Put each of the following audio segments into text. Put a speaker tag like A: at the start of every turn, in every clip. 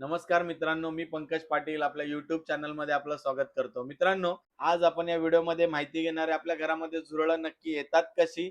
A: नमस्कार मित्रांनो मी पंकज पाटील आपल्या युट्यूब चॅनलमध्ये आपलं स्वागत करतो. मित्रांनो आज आपण या व्हिडिओमध्ये माहिती घेणारे आपल्या घरामध्ये झुरळं नक्की येतात कशी?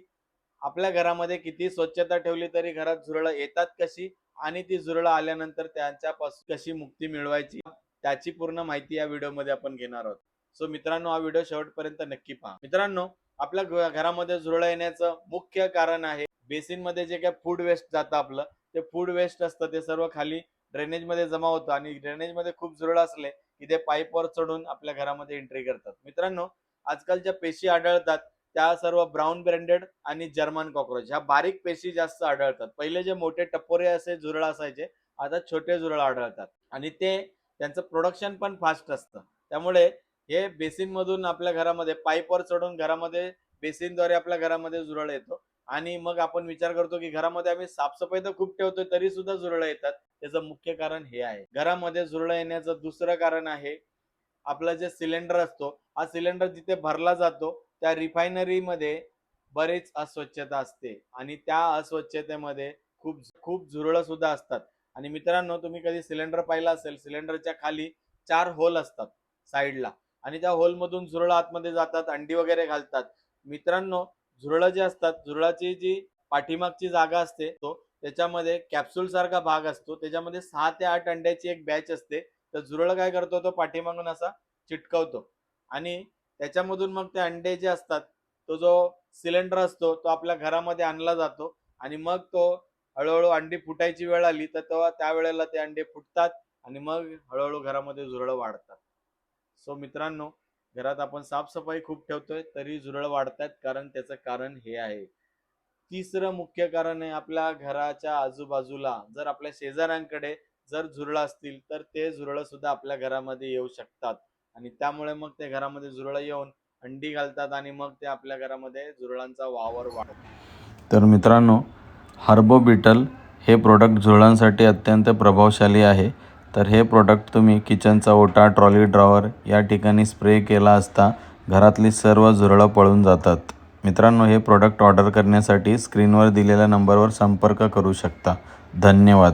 A: आपल्या घरामध्ये किती स्वच्छता ठेवली तरी घरात झुरळं येतात कशी? आणि ती झुरळं आल्यानंतर त्यांच्यापासून कशी मुक्ती मिळवायची? त्याची पूर्ण माहिती या व्हिडिओमध्ये आपण घेणार आहोत. सो मित्रांनो हा व्हिडिओ शेवटपर्यंत नक्की पहा. मित्रांनो आपल्या घरामध्ये झुरळं येण्याचं मुख्य कारण आहे बेसिनमध्ये जे काय फूड वेस्ट जातं आपलं ते फूड वेस्ट असतं ते सर्व खाली ड्रेनेजमध्ये जमा होतं आणि ड्रेनेजमध्ये खूप झुरळ असले की ते पाईपवर चढून आपल्या घरामध्ये एंट्री करतात. मित्रांनो आजकाल ज्या पेशी आढळतात त्या सर्व ब्राऊन ब्रँडेड आणि जर्मन कॉक्रोच ह्या बारीक पेशी जास्त आढळतात. पहिले जे मोठे टप्पोरे असे झुरळ असायचे आता छोटे झुरळ आढळतात. आणि ते त्यांचं प्रोडक्शन पण फास्ट असतं. त्यामुळे हे बेसिन मधून आपल्या घरामध्ये पाईपवर चढून घरामध्ये बेसिनद्वारे आपल्या घरामध्ये झुरळ येतो. आणि मग आपण विचार करतो की घरामध्ये आम्ही साफसफाई तर खूप ठेवतोय तरी सुद्धा झुरळ येतात. त्याचं मुख्य कारण हे आहे. घरामध्ये झुरळ येण्याचं दुसरं कारण आहे आपला जे सिलेंडर असतो हा सिलेंडर जिथे भरला जातो त्या रिफायनरीमध्ये बरेच अस्वच्छता असते. आणि त्या अस्वच्छतेमध्ये खूप खूप झुरळं सुद्धा असतात. आणि मित्रांनो तुम्ही कधी सिलेंडर पाहिला असेल सिलेंडरच्या खाली चार होल असतात साईडला. आणि त्या होल मधून आतमध्ये जातात अंडी वगैरे घालतात. मित्रांनो झुरळं जे असतात झुरळाची जी पाठीमागची जागा असते तो त्याच्यामध्ये कॅप्सूल सारखा भाग असतो. त्याच्यामध्ये सहा ते आठ अंड्याची एक बॅच असते. तर झुरळ काय करतो तो पाठीमागून असा चिटकवतो. आणि त्याच्यामधून मग ते अंडे जे असतात तो जो सिलेंडर असतो तो आपल्या घरामध्ये आणला जातो. आणि मग तो हळूहळू अंडी फुटायची वेळ आली तर तेव्हा त्यावेळेला ते अंडे फुटतात आणि मग हळूहळू घरामध्ये झुरळं वाढतात. सो मित्रांनो घरात आपण साफसफाई खूप ठेवतोय तरी झुरळ वाढतात कारण त्याचं कारण हे आहे. तिसरं मुख्य कारण आहे आपल्या घराच्या आजूबाजूला. जर आपल्या शेजाऱ्यांकडे जर झुरळ असतील तर ते झुरळ सुद्धा आपल्या घरामध्ये येऊ शकतात. आणि त्यामुळे मग ते घरामध्ये झुरळं येऊन अंडी घालतात आणि मग ते आपल्या घरामध्ये झुरळांचा वावर वाढतो
B: तर मित्रांनो हर्बो बिटल हे प्रोडक्ट झुरळांसाठी अत्यंत प्रभावशाली आहे. तर हे प्रोडक्ट तुम्ही किचनचा ओटा ट्रॉली ड्रॉवर या ठिकाणी स्प्रे केला असता घरातली सर्व झुरळं पळून जातात. मित्रांनो हे प्रोडक्ट ऑर्डर करण्यासाठी स्क्रीनवर दिलेल्या नंबरवर संपर्क करू शकता. धन्यवाद.